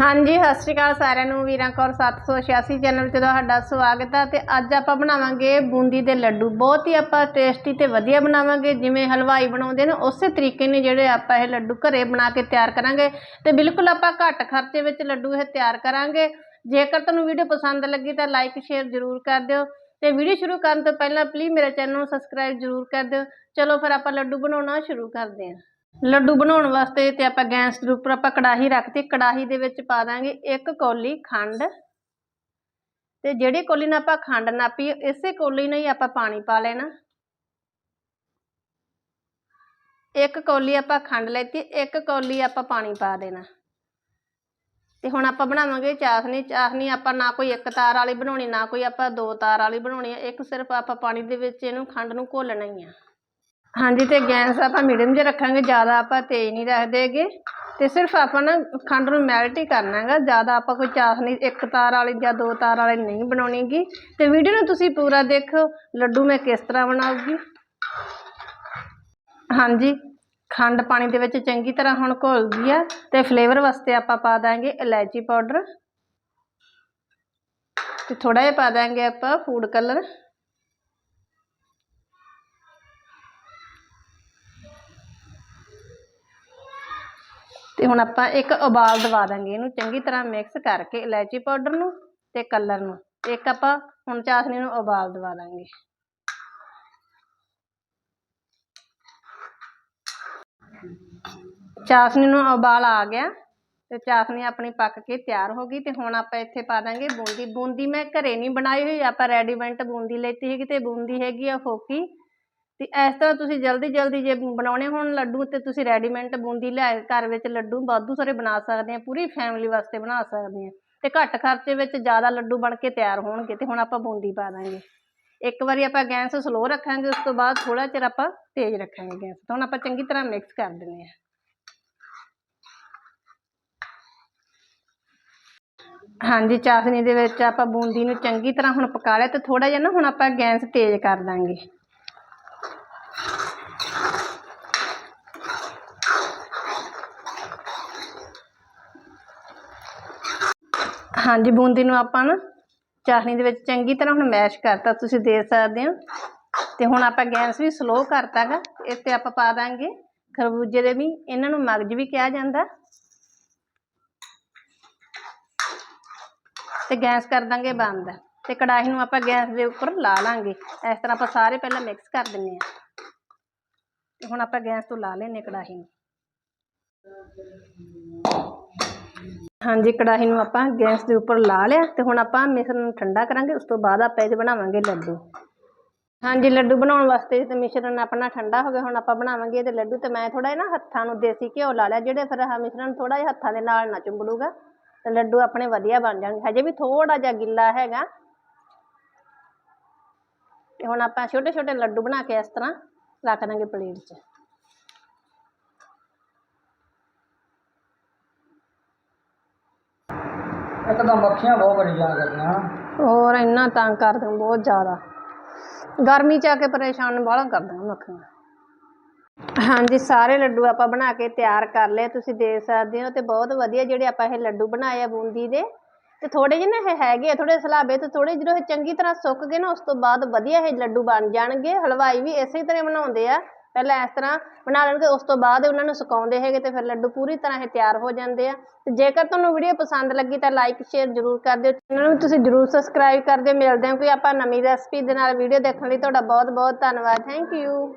ਹਾਂਜੀ, ਸਤਿ ਸ਼੍ਰੀ ਅਕਾਲ ਸਾਰਿਆਂ ਨੂੰ, ਵੀਰਾਂ ਕੌਰ 786 ਚੈਨਲ ਤੇ ਤੁਹਾਡਾ ਸਵਾਗਤ ਹੈ ਤੇ ਅੱਜ ਆਪਾਂ ਬਣਾਵਾਂਗੇ ਬੂੰਦੀ ਦੇ ਲੱਡੂ। ਬਹੁਤ ਹੀ ਆਪਾਂ ਟੇਸਟੀ ਤੇ ਵਧੀਆ ਬਣਾਵਾਂਗੇ, ਜਿਵੇਂ ਹਲਵਾਈ ਬਣਾਉਂਦੇ ਨੇ, ਉਸੇ ਤਰੀਕੇ ਨੇ ਜਿਹੜੇ ਆਪਾਂ ਇਹ ਲੱਡੂ ਘਰੇ ਬਣਾ ਕੇ ਤਿਆਰ ਕਰਾਂਗੇ। ਤੇ ਬਿਲਕੁਲ ਆਪਾਂ ਘੱਟ ਖਰਚੇ ਵਿੱਚ ਲੱਡੂ ਇਹ ਤਿਆਰ ਕਰਾਂਗੇ। ਜੇਕਰ ਤੁਹਾਨੂੰ ਵੀਡੀਓ ਪਸੰਦ ਲੱਗੀ ਤਾਂ ਲਾਈਕ ਸ਼ੇਅਰ ਜ਼ਰੂਰ ਕਰ ਦਿਓ। ਤੇ ਵੀਡੀਓ ਸ਼ੁਰੂ ਕਰਨ ਤੋਂ ਪਹਿਲਾਂ ਪਲੀਜ਼ ਮੇਰੇ ਚੈਨਲ ਨੂੰ ਸਬਸਕ੍ਰਾਈਬ ਜ਼ਰੂਰ ਕਰ ਦਿਓ। ਚਲੋ ਫਿਰ ਆਪਾਂ ਲੱਡੂ ਬਣਾਉਣਾ ਸ਼ੁਰੂ ਕਰਦੇ ਹਾਂ। ਲੱਡੂ ਬਣਾਉਣ ਵਾਸਤੇ ਤੇ ਆਪਾਂ ਗੈਸ ਦੇ ਉੱਪਰ ਆਪਾਂ ਕੜਾਹੀ ਰੱਖਤੀ ਕੜਾਹੀ ਦੇ ਵਿੱਚ ਪਾ ਦਾਂਗੇ ਇੱਕ ਕੌਲੀ ਖੰਡ। ਤੇ ਜਿਹੜੀ ਕੌਲੀ ਨਾਲ ਆਪਾਂ ਖੰਡ ਨਾਪੀ, ਇਸੇ ਕੌਲੀ ਨਾਲ ਹੀ ਆਪਾਂ ਪਾਣੀ ਪਾ ਲੈਣਾ। ਇੱਕ ਕੌਲੀ ਆਪਾਂ ਖੰਡ ਲੈਤੀ, ਇੱਕ ਕੌਲੀ ਆਪਾਂ ਪਾਣੀ ਪਾ ਦੇਣਾ। ਤੇ ਹੁਣ ਆਪਾਂ ਬਣਾਵਾਂਗੇ ਚਾਸ਼ਨੀ। ਚਾਸ਼ਨੀ ਆਪਾਂ ਨਾ ਕੋਈ ਇੱਕ ਤਾਰ ਵਾਲੀ ਬਣਾਉਣੀ, ਨਾ ਕੋਈ ਆਪਾਂ ਦੋ ਤਾਰ ਵਾਲੀ ਬਣਾਉਣੀ। ਹੈ ਇੱਕ ਸਿਰਫ ਆਪਾਂ ਪਾਣੀ ਦੇ ਵਿੱਚ ਇਹਨੂੰ ਖੰਡ ਨੂੰ ਘੋਲਣਾ ਹੀ ਆ। ਹਾਂਜੀ, ਤੇ ਗੈਸ ਆਪਾਂ ਮੀਡੀਅਮ 'ਚ ਰੱਖਾਂਗੇ, ਜ਼ਿਆਦਾ ਆਪਾਂ ਤੇਜ਼ ਨਹੀਂ ਰੱਖਦੇਗੇ ਤੇ ਸਿਰਫ ਆਪਾਂ ਨਾ ਖੰਡ ਨੂੰ ਮੈਲਟ ਹੀ ਕਰਨਾ ਹੈਗਾ। ਜ਼ਿਆਦਾ ਆਪਾਂ ਕੋਈ ਚਾਸ਼ਨੀ ਇੱਕ ਤਾਰ ਵਾਲੀ ਜਾਂ ਦੋ ਤਾਰ ਵਾਲੀ ਨਹੀਂ ਬਣਾਉਣੀਗੀ ਤੇ ਵੀਡੀਓ ਨੂੰ ਤੁਸੀਂ ਪੂਰਾ ਦੇਖੋ, ਲੱਡੂ ਮੈਂ ਕਿਸ ਤਰ੍ਹਾਂ ਬਣਾਉਗੀ ਹਾਂਜੀ, ਖੰਡ ਪਾਣੀ ਦੇ ਵਿੱਚ ਚੰਗੀ ਤਰ੍ਹਾਂ ਹੁਣ ਘੁਲ ਗਈ ਆ, ਤੇ ਫਲੇਵਰ ਵਾਸਤੇ ਆਪਾਂ ਪਾ ਦਾਂਗੇ ਇਲਾਇਚੀ ਪਾਊਡਰ ਤੇ ਥੋੜਾ ਜਿਹਾ ਪਾ ਦਾਂਗੇ ਆਪਾਂ ਫੂਡ ਕਲਰ ਤੇ ਹੁਣ ਆਪਾਂ ਇੱਕ ਉਬਾਲ ਦਵਾ ਦਾਂਗੇ ਇਹਨੂੰ। ਚੰਗੀ ਤਰ੍ਹਾਂ ਮਿਕਸ ਕਰਕੇ ਇਲਾਇਚੀ ਪਾਊਡਰ ਨੂੰ ਤੇ ਕਲਰ ਨੂੰ। ਤੇ ਇੱਕ ਆਪਾਂ ਹੁਣ ਚਾਸ਼ਨੀ ਨੂੰ ਉਬਾਲ ਦਵਾ ਦਾਂਗੇ। ਚਾਸ਼ਨੀ ਨੂੰ ਉਬਾਲ ਆ ਗਿਆ ਤੇ ਚਾਸ਼ਨੀ ਆਪਣੀ ਪੱਕ ਕੇ ਤਿਆਰ ਹੋ ਗਈ ਤੇ ਹੁਣ ਆਪਾਂ ਇੱਥੇ ਪਾ ਦਾਂਗੇ ਬੂੰਦੀ। ਬੂੰਦੀ ਮੈਂ ਘਰੇ ਨਹੀਂ ਬਣਾਈ ਹੋਈ, ਆਪਾਂ ਰੈਡੀਮੈਂਟ ਬੂੰਦੀ ਲੈਤੀ ਹੈਗੀ ਤੇ ਬੂੰਦੀ ਹੈਗੀ ਆ ਫੋਕੀ। ਤੇ ਇਸ ਤਰ੍ਹਾਂ ਤੁਸੀਂ ਜਲਦੀ ਜਲਦੀ ਜੇ ਬਣਾਉਣੇ ਹੋਣ ਲੱਡੂ ਤੇ ਤੁਸੀਂ ਰੈਡੀਮੇਡ ਬੂੰਦੀ ਲੈ ਘਰ ਵਿੱਚ ਲੱਡੂ ਵਾਧੂ ਸਾਰੇ ਬਣਾ ਸਕਦੇ ਆ, ਪੂਰੀ ਫੈਮਿਲੀ ਵਾਸਤੇ ਬਣਾ ਸਕਦੇ ਆ। ਤੇ ਘੱਟ ਖਰਚੇ ਵਿੱਚ ਜ਼ਿਆਦਾ ਲੱਡੂ ਬਣ ਕੇ ਤਿਆਰ ਹੋਣਗੇ ਤੇ ਹੁਣ ਆਪਾਂ ਬੂੰਦੀ ਪਾ ਦਾਂਗੇ। ਇੱਕ ਵਾਰੀ ਆਪਾਂ ਗੈਸ ਸਲੋ ਰੱਖਾਂਗੇ, ਉਸ ਤੋਂ ਬਾਅਦ ਥੋੜਾ ਚਿਰ ਆਪਾਂ ਤੇਜ਼ ਰੱਖਾਂਗੇ ਗੈਸ ਤਾਂ। ਹੁਣ ਆਪਾਂ ਚੰਗੀ ਤਰ੍ਹਾਂ ਮਿਕਸ ਕਰ ਦਿੰਦੇ ਆ। ਹਾਂਜੀ, ਚਾਸ਼ਨੀ ਦੇ ਵਿੱਚ ਆਪਾਂ ਬੂੰਦੀ ਨੂੰ ਚੰਗੀ ਤਰ੍ਹਾਂ ਹੁਣ ਪਕਾ ਲਿਆ ਤੇ ਥੋੜਾ ਜਿਹਾ ਨਾ ਹੁਣ ਆਪਾਂ ਗੈਸ ਤੇਜ਼ ਕਰ ਦਾਂਗੇ। ਹਾਂਜੀ, ਬੂੰਦੀ ਨੂੰ ਆਪਾਂ ਨਾ ਚਾਸ਼ਨੀ ਦੇ ਵਿੱਚ ਚੰਗੀ ਤਰ੍ਹਾਂ ਹੁਣ ਮੈਸ਼ ਕਰਤਾ, ਤੁਸੀਂ ਦੇਖ ਸਕਦੇ ਹੋ। ਤੇ ਹੁਣ ਆਪਾਂ ਗੈਸ ਵੀ ਸਲੋ ਕਰਤਾਗਾ ਇਸ ਤੇ ਆਪਾਂ ਪਾ ਦਾਂਗੇ। ਖਰਬੂਜੇ ਦੇ ਵੀ, ਇਹਨਾਂ ਨੂੰ ਮਗਜ ਵੀ ਕਿਹਾ ਜਾਂਦਾ। ਤੇ ਗੈਸ ਕਰ ਦਾਂਗੇ ਬੰਦ। ਤੇ ਕੜਾਹੀ ਨੂੰ ਆਪਾਂ ਗੈਸ ਦੇ ਉੱਪਰ ਲਾ ਲਾਂਗੇ। ਇਸ ਤਰ੍ਹਾਂ ਆਪਾਂ ਸਾਰੇ ਪਹਿਲਾਂ ਮਿਕਸ ਕਰ ਦਿੰਨੇ ਆ। ਤੇ ਹੁਣ ਆਪਾਂ ਗੈਸ ਤੋਂ ਲਾ ਲੈਨੇ ਕੜਾਹੀ ਨੂੰ। ਹਾਂਜੀ, ਕੜਾਹੀ ਨੂੰ ਆਪਾਂ ਗੈਸ ਦੇ ਉੱਪਰ ਲਾ ਲਿਆ ਤੇ ਹੁਣ ਆਪਾਂ ਮਿਸ਼ਰਣ ਨੂੰ ਠੰਡਾ ਕਰਾਂਗੇ, ਉਸ ਤੋਂ ਬਾਅਦ ਆਪਾਂ ਇਹਦੇ ਬਣਾਵਾਂਗੇ ਲੱਡੂ। ਹਾਂਜੀ, ਲੱਡੂ ਬਣਾਉਣ ਵਾਸਤੇ ਤੇ ਮਿਸ਼ਰਣ ਆਪਣਾ ਠੰਡਾ ਹੋ ਗਿਆ, ਹੁਣ ਆਪਾਂ ਬਣਾਵਾਂਗੇ ਇਹਦੇ ਲੱਡੂ ਤੇ ਮੈਂ ਥੋੜਾ ਜਿਹਾ ਨਾ ਹੱਥਾਂ ਨੂੰ ਦੇਸੀ ਘਿਓ ਲਾ ਲਿਆ, ਜਿਹੜੇ ਫਿਰ ਆਹ ਮਿਸ਼ਰਣ ਥੋੜਾ ਜਿਹਾ ਹੱਥਾਂ ਦੇ ਨਾਲ ਨਾ ਚੁੰਬੜੂਗਾ, ਤੇ ਲੱਡੂ ਆਪਣੇ ਵਧੀਆ ਬਣ ਜਾਣਗੇ। ਹਜੇ ਵੀ ਥੋੜਾ ਜਿਹਾ ਗਿੱਲਾ ਹੈਗਾ। ਤੇ ਹੁਣ ਆਪਾਂ ਛੋਟੇ ਛੋਟੇ ਲੱਡੂ ਬਣਾ ਕੇ ਇਸ ਤਰ੍ਹਾਂ ਰੱਖ ਦਾਂਗੇ ਪਲੇਟ 'ਚ। ਇੱਕ ਤਾਂ ਮੱਖੀਆਂ ਬਹੁਤ ਪਰੇਸ਼ਾਨ ਕਰਦੀਆਂ ਹੋਰ ਇੰਨਾ ਤੰਗ ਕਰਦੇ ਬਹੁਤ ਜ਼ਿਆਦਾ। ਗਰਮੀ ਚ ਆ ਕੇ ਪਰੇਸ਼ਾਨ ਬਾਹਲਾ ਕਰਦੀਆਂ ਮੱਖੀਆਂ। ਹਾਂਜੀ, ਸਾਰੇ ਲੱਡੂ ਆਪਾਂ ਬਣਾ ਕੇ ਤਿਆਰ ਕਰ ਲਏ। ਤੁਸੀਂ ਦੇਖ ਸਕਦੇ ਹੋ ਤੇ ਬਹੁਤ ਵਧੀਆ ਜਿਹੜੇ ਆਪਾਂ ਇਹ ਲੱਡੂ ਬਣਾਏ ਆ ਬੂੰਦੀ ਦੇ। ਤੇ ਥੋੜੇ ਜਿਹੇ ਨਾ ਇਹ ਹੈਗੇ ਆ ਥੋੜੇ ਸਲਾਬੇ ਤੇ ਥੋੜੇ ਜਦੋਂ ਇਹ ਚੰਗੀ ਤਰ੍ਹਾਂ ਸੁੱਕ ਗਏ ਨਾ, ਉਸ ਤੋਂ ਬਾਅਦ ਵਧੀਆ ਇਹ ਲੱਡੂ ਬਣ ਜਾਣਗੇ। ਹਲਵਾਈ ਵੀ ਇਸੇ ਤਰ੍ਹਾਂ ਬਣਾਉਂਦੇ ਆ। ਪਹਿਲਾਂ ਇਸ ਤਰ੍ਹਾਂ ਬਣਾ ਲੈਣਗੇ, ਉਸ ਤੋਂ ਬਾਅਦ ਉਹਨਾਂ ਨੂੰ ਸੁਕਾਉਂਦੇ ਹੈਗੇ ਤੇ ਫਿਰ ਲੱਡੂ ਪੂਰੀ ਤਰ੍ਹਾਂ ਇਹ ਤਿਆਰ ਹੋ ਜਾਂਦੇ ਆ। ਤੇ ਜੇਕਰ ਤੁਹਾਨੂੰ ਵੀਡੀਓ ਪਸੰਦ ਲੱਗੀ ਤਾਂ ਲਾਈਕ ਸ਼ੇਅਰ ਜ਼ਰੂਰ ਕਰ ਦਿਓ। ਚੈਨਲ ਨੂੰ ਤੁਸੀਂ ਜ਼ਰੂਰ ਸਬਸਕ੍ਰਾਈਬ ਕਰ ਦਿਓ। ਮਿਲਦੇ ਹਾਂ ਕੋਈ ਆਪਾਂ ਨਵੀਂ ਰੈਸਪੀ ਦੇ ਨਾਲ। ਵੀਡੀਓ ਦੇਖਣ ਲਈ ਤੁਹਾਡਾ ਬਹੁਤ ਬਹੁਤ ਧੰਨਵਾਦ। Thank you